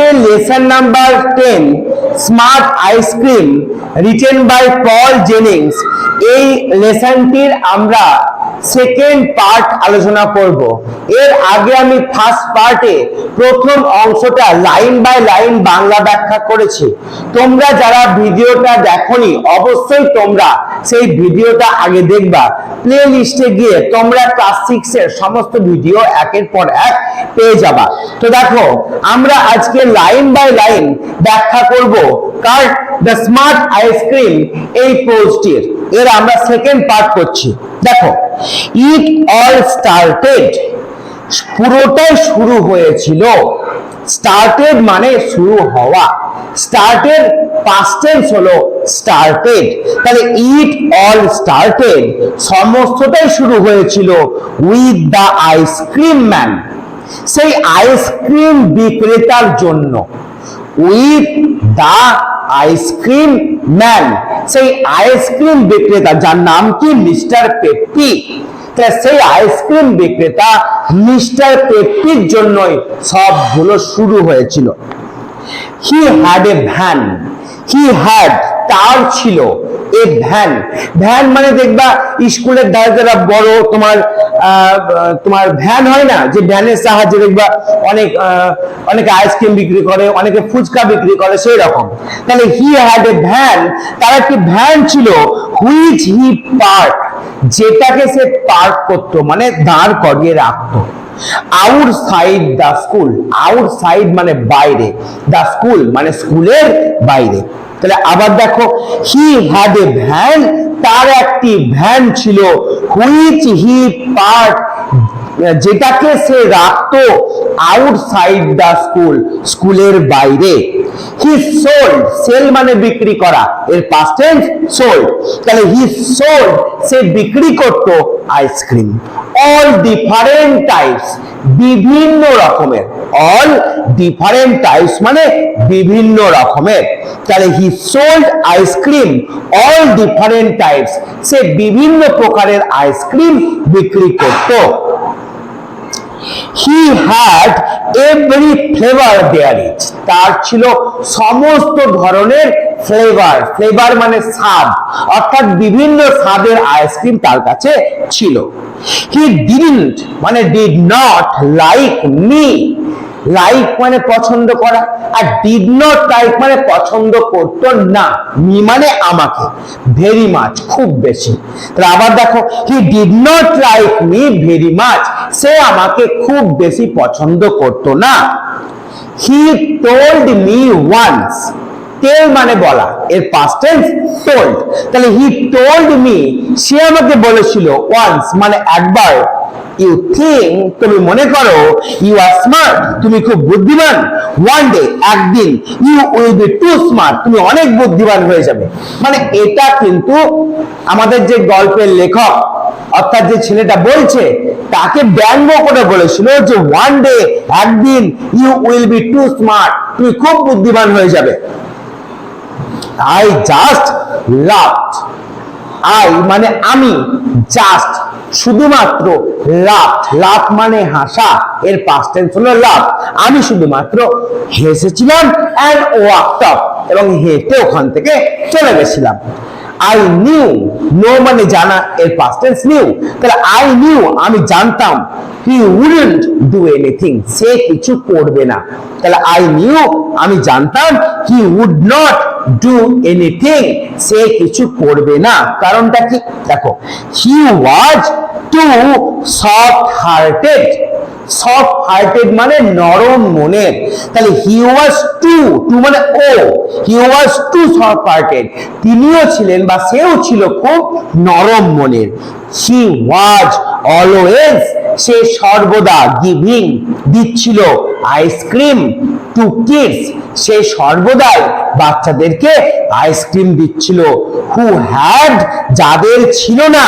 আজকে lesson number ten smart ice cream written by Paul Jennings এই লেসনটির আমরা সেকেন্ড পার্ট আলোচনা করব। এর আগে আমি ফার্স্ট পার্টে প্রথম অংশটা লাইন বাই লাইন বাংলা ব্যাখ্যা করেছি। তোমরা যারা ভিডিওটা দেখোনি, অবশ্যই তোমরা সেই ভিডিওটা আগে দেখবা। প্লে লিস্টে গিয়ে তোমরা ক্লাস সিক্স এর সমস্ত ভিডিও একের পর এক পেয়ে যাবা। তো দেখো, আমরা আজকে লাইন বাই লাইন ব্যাখ্যা করব কার? দ্য স্মার্ট আইসক্রিম এই পোস্টটির এর আমরা সেকেন্ড পার্ট করছি। দেখো ইট অল স্টার্টেড পুরোটাই শুরু হয়েছিল। স্টার্টেড মানে শুরু হওয়া। স্টার্টেড পাস্ট টেন্স হলো স্টার্টেড তাহলে ইট অল স্টার্টেড সমস্তটাই শুরু হয়েছিল with the ice cream man সেই আইসক্রিম বিক্রেতার জন্য। With the ice cream man সেই আইসক্রিম বিক্রেতা, যার নাম কি? মিস্টার পেপি সেই আইসক্রিম বিক্রেতা মিস্টার পেপ্পির জন্যই সবগুলো শুরু হয়েছিল। He had a van he had তার ছিল এ ভ্যান। ভ্যান মানে দেখবা, স্কুলের দ্বারা যারা বড়, তোমার তোমার ভ্যান হয় না, যে ভ্যানের সাহায্যে দেখবা অনেক অনেকে আইসক্রিম বিক্রি করে, অনেকে ফুচকা বিক্রি করে, সেই রকম। তাহলে হি হ্যাড এ ভ্যান তার একটি ভ্যান ছিল হুইচ হি পার্ক যেটাকে সে পার্ক করতো মানে দাঁড় করিয়ে রাখতো। আউটসাইড দ্য স্কুল আউটসাইড মানে বাইরে দ্য স্কুল মানে স্কুলের বাইরে। তাহলে আবার দেখো হি হ্যাড এ ভ্যান তার একটি ভ্যান ছিল হুইচ হি পার্ট যেটাকে সে রাখতো আউটসাইড দ্য স্কুল স্কুলের বাইরে। হি সোল্ড সেল মানে বিক্রি করা, এর পাস্ট টেন্স সোল্ড তাহলে হি সোল্ড সে বিক্রি করত আইসক্রিম অল ডিফারেন্ট টাইপস বিভিন্ন রকমের। অল ডিফারেন্ট টাইপস মানে বিভিন্ন রকমের। তাহলে he sold ice cream all different types সে বিভিন্ন প্রকারের আইসক্রিম বিক্রি করত। He had every flavour there is তার ছিল সমস্ত ধরনের ফ্লেভার ফ্লেভার মানে স্বাদ। অর্থাৎ বিভিন্ন স্বাদের আইসক্রিম তার কাছে ছিল। হি ডিডন্ট মানে did not like me like মানে পছন্দ করা আর ডিড নট লাইক মানে পছন্দ করতো না, মি মানে আমাকে ভেরি মাচ খুব বেশি। তাহলে আবার দেখো he did not like me very much সে আমাকে খুব বেশি পছন্দ করতো না। He told me once tell মানে বলা, এর পাস্ট টেন্স টোল্ড তাহলে হি টোল্ড মি সে আমাকে বলেছিল ওয়ান্স মানে একবার ইউ থিঙ্ক তুমি মনে করো ইউ আর স্মার্ট তুমি খুব বুদ্ধিমান ওয়ান ডে একদিন you will be too smart তুমি অনেক বুদ্ধিমান হয়ে যাবে। মানে এটা কিন্তু আমাদের যে গল্পের লেখক, অর্থাৎ যে ছেলেটা বলছে, তাকে ব্যঙ্গ করে বলেছিল যে ওয়ান ডে একদিন you will be too smart তুমি খুব বুদ্ধিমান হয়ে যাবে। আই জাস্ট লাভড আই মানে আমি জাস্ট শুধুমাত্র লাভ লাভ মানে হাসা, এর পাস্ট টেন্স হলো লাভ আমি শুধুমাত্র হেসেছিলাম অ্যান্ড ওয়াকড আপ এবং হেঁটে ওখান থেকে চলে গেছিলাম। আই নিউ নো মানে জানা, এর পাস্ট টেন্স নিউ তাহলে আই নিউ আমি জানতাম হি উডন্ট ডু এনিথিং সে কিছু করবে না। তাহলে আই নিউ আমি জানতাম he would not do anything সে কিছু করবে না। কারণটা কি? দেখো he was too soft hearted soft hearted মানে নরম মনের তাহলে হি ওয়াজ টু টু মানে ও he was too soft hearted তিনিও ছিলেন বা সেও ছিল খুব নরম মনের। হি ওয়াজ অলওয়েজ সে সর্বদা গিভিং দিচ্ছিল আইসক্রিম টু কিডস সে সর্বদাই বাচ্চাদেরকে আইসক্রিম দিচ্ছিল। হু হ্যাড যাদের ছিল না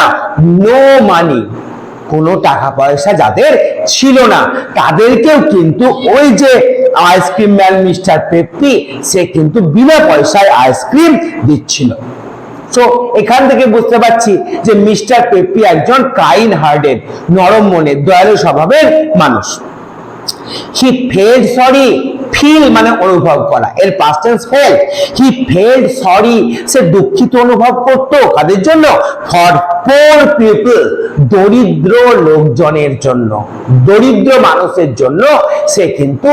নো মানি কোনো টাকা পয়সা যাদের ছিল না, তাদেরকেও কিন্তু ওই যে ice cream man mister Peppi সে কিন্তু বিনা পয়সায় আইসক্রিম দিচ্ছিল। তো এখান থেকে বুঝতে পারছি যে মিস্টার পেপ্পি একজন কাইন হার্টেড নরম মনের, দয়ালু স্বভাবের মানুষ। হি ফেড সরি ফিল মানে অনুভব করা। এর past tense felt he felt sorry সে দুঃখিত অনুভব করতো। কাদের জন্য? ফর পোর পিপল দরিদ্র লোকজনের জন্য। দরিদ্র মানুষের জন্য সে কিন্তু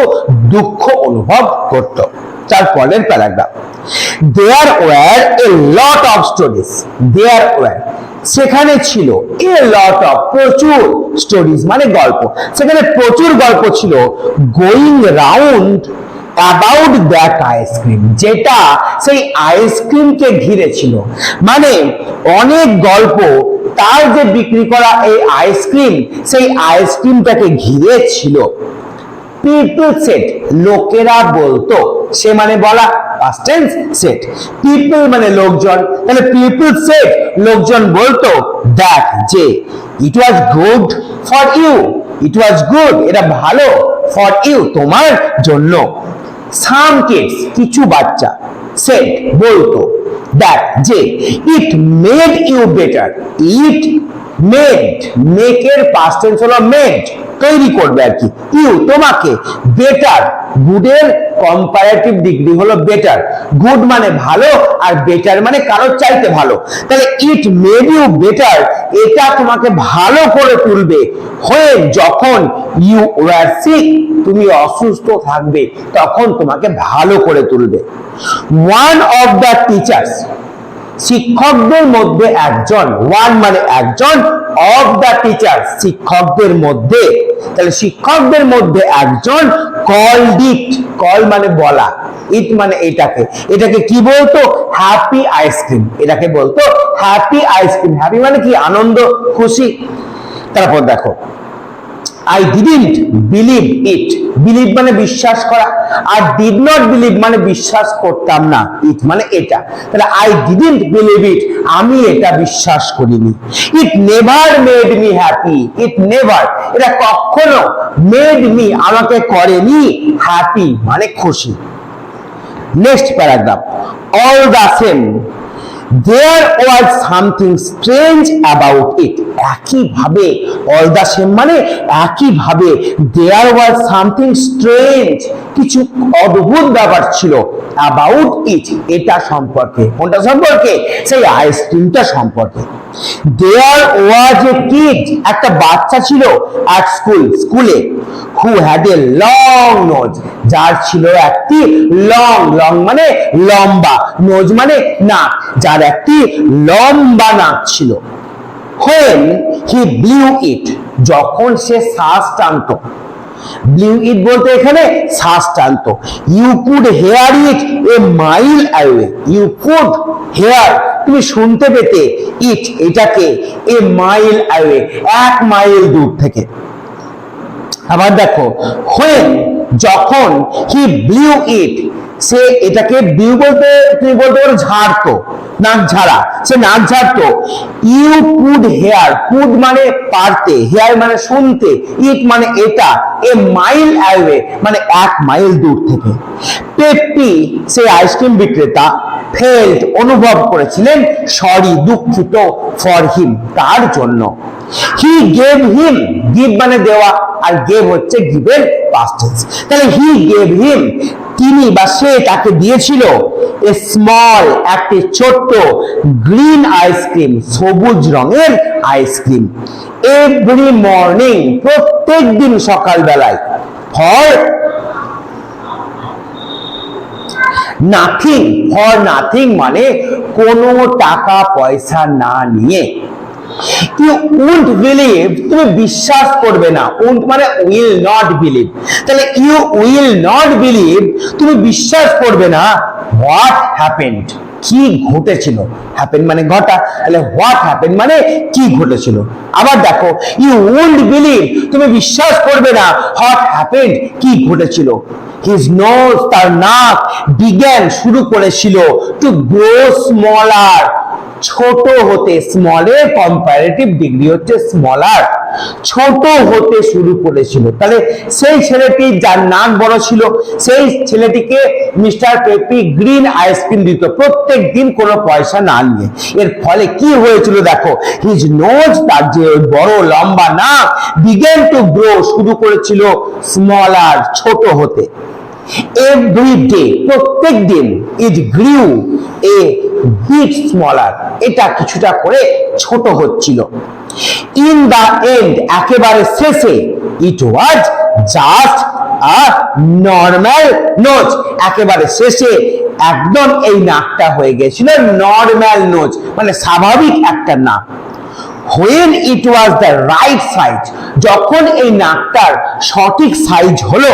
দুঃখ অনুভব করত। তার পরের paragraph there were a lot of stories there were সেখানে ছিল এ লট অফ প্রচুর স্টোরিজ মানে গল্প। সেখানে প্রচুর গল্প ছিল going round about that ice cream যেটা সেই আইসক্রিমকে ঘিরে ছিল। মানে অনেক গল্প তার যে বিক্রি করা এই আইসক্রিম সেই আইসক্রিমটাকে ঘিরে ছিল। পিপল সেট লোকেরা বলতো, সে মানে বলা পাস্ট টেন্স সেট পিপল মানে লোকজন, তাহলে পিপল সেট লোকজন বলতো দ্যাট যে it was good for you it was good এটা ভালো ফর ইউ তোমার জন্য। সাম কিডস কিছু বাচ্চা সেট বলতো দ্যাট যে it made you better it made মেকের past tense হলো মেড তৈরি করবে আর কি। ইউ তোমাকে বেটার গুডের কম্পারেটিভ ডিগ্রি হলো বেটার গুড মানে ভালো আর বেটার মানে কারোর চাইতে ভালো। তাহলে ইট মেড ইউ বেটার এটা তোমাকে ভালো করে তুলবে হয়ে যখন ইউ ওয়ার সিক তুমি অসুস্থ থাকবে, তখন তোমাকে ভালো করে তুলবে। ওয়ান অফ দ্য টিচার্স শিক্ষকদের মধ্যে একজন ওয়ান মানে একজন অফ দ্য টিচার শিক্ষকদের মধ্যে। তাহলে শিক্ষকদের মধ্যে একজন কল ডিট কল মানে বলা ইট মানে এটাকে। এটাকে কি বলতো? হ্যাপি আইসক্রিম এটাকে বলতো হ্যাপি আইসক্রিম হ্যাপি মানে কি? আনন্দ, খুশি। তারপর দেখো I didn't believe it believe মানে বিশ্বাস করা। আর ডিড নট বিলিভ মানে বিশ্বাস করতাম না। ইট মানে এটা। তাহলে আই ডিডন্ট বিলিভ ইট আমি এটা বিশ্বাস করিনি। It never made me happy it never এটা কখনো মেড মি আমাকে করেনি হ্যাপি মানে খুশি। Next paragraph all the same there was something strange about it একইভাবে অল দ্য সেম মানে একইভাবে দেয়ার ওয়াজ সামথিং স্ট্রেঞ্জ কিছু অদ্ভুত ব্যাপার ছিল অ্যাবাউট ইট এটা সম্পর্কে, কোনটা সম্পর্কে? সেই আইসক্রিমটা সম্পর্কে। দেয়ার ওয়াজ এ কিড একটা বাচ্চা ছিল at স্কুল স্কুলে who had a long nose যার ছিল একটি লং লং মানে লম্বা নোজ মানে নাক, যার একটি লম্বা নাক ছিল। When he blew it, যখন সে শ্বাস টানত। ব্লিউ ইট বলতে এখানে শ্বাস টানত। You could hear it a mile away you could hear তুমি শুনতে পেতে ইট এটাকে এ মাইল অ্যাওয়ে এক মাইল দূর থেকে। আবার দেখো, when, যখন হি ব্লিউ ইট সে এটাকে ব্লিউ বলতে, তুমি বলতে পারো ঝাড়তো, নাক ঝাড়া, সে নাক ঝাড়তো। ইউ কুড হেয়ার কুড মানে পারতে হেয়ার মানে শুনতে ইট মানে এটা, এ মাইল অ্যাওয়ে মানে এক মাইল দূর থেকে। পেপি সে আইসক্রিম বিক্রেতা ফেল্ট অনুভব করেছিলেন, সরি, দুঃখিত ফর হিম তার জন্য। হি গেভ হিম গিভ মানে দেওয়া, আর গেভ হচ্ছে গিভের পাস্ট টেন্স তাহলে হি গেভ হিম তিনি বা সে তাকে দিয়েছিল? এ স্মল একটি ছোট্ট গ্রিন আইসক্রিম সবুজ রঙের আইসক্রিম এভরি মর্নিং প্রত্যেক দিন সকালবেলায় ফর নাথিং ফর নাথিং মানে কোনো টাকা, পয়সা না নিয়ে। ইউ উন্ট বিলিভ তুমি বিশ্বাস করবে না। উন্ট মানে উইল নট বিলিভ তাহলে ইউ উইল নট বিলিভ তুমি বিশ্বাস করবে না হোয়াট হ্যাপেন্ড কি ঘটেছিল? হ্যাপেন মানে ঘটা। তাহলে হোয়াট হ্যাপেন মানে কি ঘটেছিল? আবার দেখো ইউ উন্ট বিলিভ তুমি বিশ্বাস করবে না হোয়াট হ্যাপেন কি ঘটেছিল? হিজ নোজ তার নাক বিজ্ঞান শুরু করেছিল টু গ্রো স্মলার ছোট হতে স্মলের কম্পারেটিভ ডিগ্রি হচ্ছে স্মলার ছোট হতে শুরু করেছিল। তাহলে সেই ছেলেটি যার নাক বড় ছিল, সেই ছেলেটিকে মিস্টার পেপি গ্রিন আইসক্রিম দিত। প্রত্যেক দিন কোনো পয়সা না নিয়ে। এর ফলে কি হয়েছিল দেখো হিজ নোজ তার যে বড় লম্বা নাক বিগেন টু গ্রো শুরু করেছিল স্মলার ছোট হতে। এভরি ডে প্রত্যেক দিন ইট গ্রিউ এ বিট স্মলার এটা কিছুটা করে ছোট হচ্ছিল। ইন দা এন্ড একেবারে শেষে it was just a normal notch একেবারে শেষে একদম এই নাকটা হয়ে গেছিল নর্মাল নোচ মানে স্বাভাবিক একটা নাক। When it was the right size, যখন এই নাকটার সঠিক সাইজ হলো,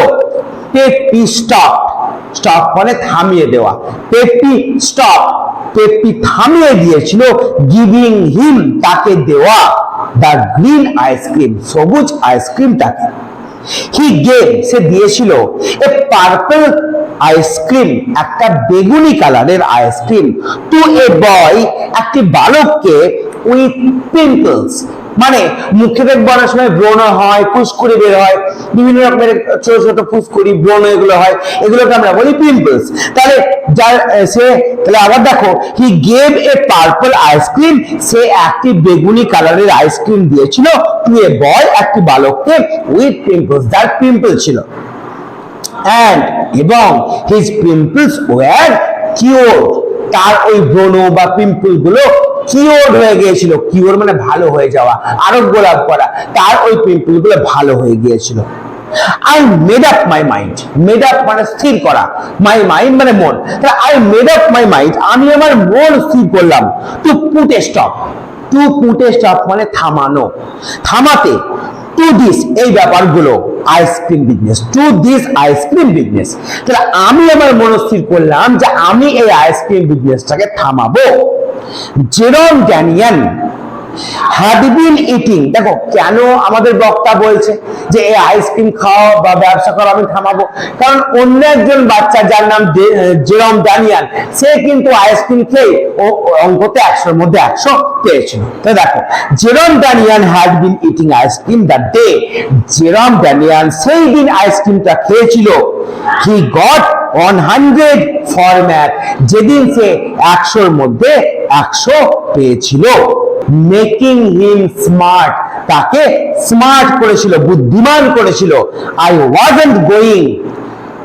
পেপি স্টপ স্টপ মানে থামিয়ে দেওয়া। পেপি স্টপ পেপি থামিয়ে দিয়েছিল গিভিং হিম তাকে দেওয়া। দ্য গ্রিন আইসক্রিম সবুজ আইসক্রিমটাকে হি গেম সে দিয়েছিল এ পার্পল আইসক্রিম একটা বেগুনি কালারের আইসক্রিম টু এ বয় একটি বালককে উইথ পিম্পলস মানে মুখে অনেক সময় ব্রণ হয়, ফুসকুড়ি বের হয়, বিভিন্ন রকমের ছোট ছোট ফুসকুড়ি, ব্রণ এগুলো হয়, এগুলোকে আমরা বলি পিম্পলস তাহলে যার সে, তাহলে আবার দেখো he gave a purple ice cream সে একটি বেগুনি কালারের আইসক্রিম দিয়েছিল টু এ বয় একটি বালককে উইথ পিম্পলস যার পিম্পল ছিল। অ্যান্ড এবং হিজ পিম্পলস ওয়ার কিওর তার ওই ব্রণ বা পিম্পলগুলো কিওর হয়ে গিয়েছিল কিওর মানে ভালো হয়ে যাওয়া, আরোগ্য লাভ করা, তার ওই পিম্পলগুলো ভালো হয়ে গিয়েছিল। I made up my mind made up মানে স্থির করা মাই মাইন্ড মানে মন। তাহলে I made up my mind আমি আমার মন স্থির করলাম to put a stop to put a stop মানে থামানো। থামাতে টু দিস এই ব্যাপারগুলো ice cream business to this ice cream business তাহলে আমি আমার মনস্থির করলাম যে আমি এই আইসক্রিম বিজনেসটাকে থামাবো। জেরম ড্যানিয়ান হ্যাড ইটিং দেখো, কেন আমাদের বক্তা বলছে যে এই আইসক্রিম খাওয়া বা ব্যবসা করা, আমি থামাবো? কারণ অন্য একজন বাচ্চা যার নাম জেরম ড্যানিয়াল, সে কিন্তু আইসক্রিম খেয়ে ও অঙ্কতে একশোর মধ্যে একশো পেয়েছিল তো দেখো Jerome Daniel had been eating ice cream the day Jerome Daniel সেই দিন আইসক্রিমটা খেয়েছিল। He got one hundred for maths যেদিন সে একশোর মধ্যে একশো পেয়েছিল মেকিং হিম স্মার্ট তাকে স্মার্ট করেছিল বুদ্ধিমান করেছিল I wasn't going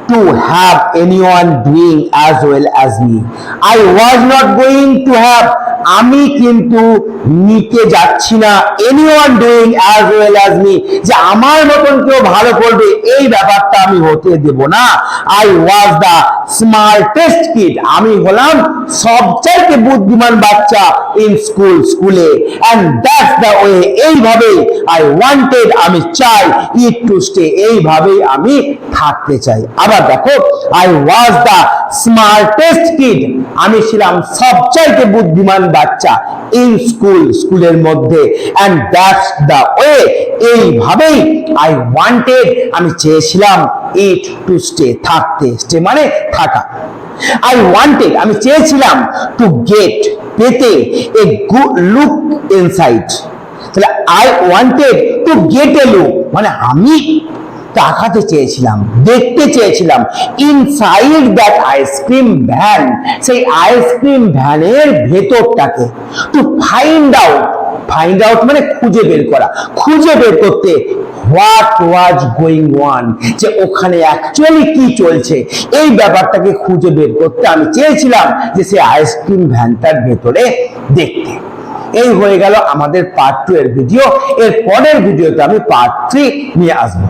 to have anyone doing as well as me. I was not going to have আমি কিন্তু নিতে যাচ্ছি না, anyone doing as well as me যে আমার মতন কেউ ভালো করবে, এই ব্যাপারটা আমি হতে দেব না। I was the smartest kid আমি হলাম সবচাইতে বুদ্ধিমান বাচ্চা ইন স্কুল স্কুলে and that's the way, এইভাবেই আই ওয়ান্টেড আমি চাই it to stay এইভাবেই আমি থাকতে চাই। আবার দেখো I was the smartest kid আমি ছিলাম সবচাইতে বুদ্ধিমান বাচ্চা ইন স্কুল স্কুলের মধ্যে এইভাবেই আই ওয়ান্টেড আমি চেয়েছিলাম ইট টু স্টে থাকতে স্টে মানে থাকা। আই ওয়ান্টেড আমি চেয়েছিলাম টু গেট পেতে এ লুক ইনসাইড তাহলে I wanted to get a look মানে আমি তাকাতে চেয়েছিলাম, দেখতে চেয়েছিলাম। Inside that ice cream van সেই আইসক্রিম ভ্যানের ভেতরটাকে to find out find out মানে খুঁজে বের করা। খুঁজে বের করতে হোয়াট ওয়াজ গোয়িং ওয়ান যে ওখানে অ্যাকচুয়ালি কি চলছে? এই ব্যাপারটাকে খুঁজে বের করতে আমি চেয়েছিলাম যে সেই আইসক্রিম ভ্যানটার ভেতরে দেখতে। এই হয়ে গেল আমাদের পার্ট টু এর ভিডিও এর পরের ভিডিওতে আমি পার্ট থ্রি নিয়ে আসব।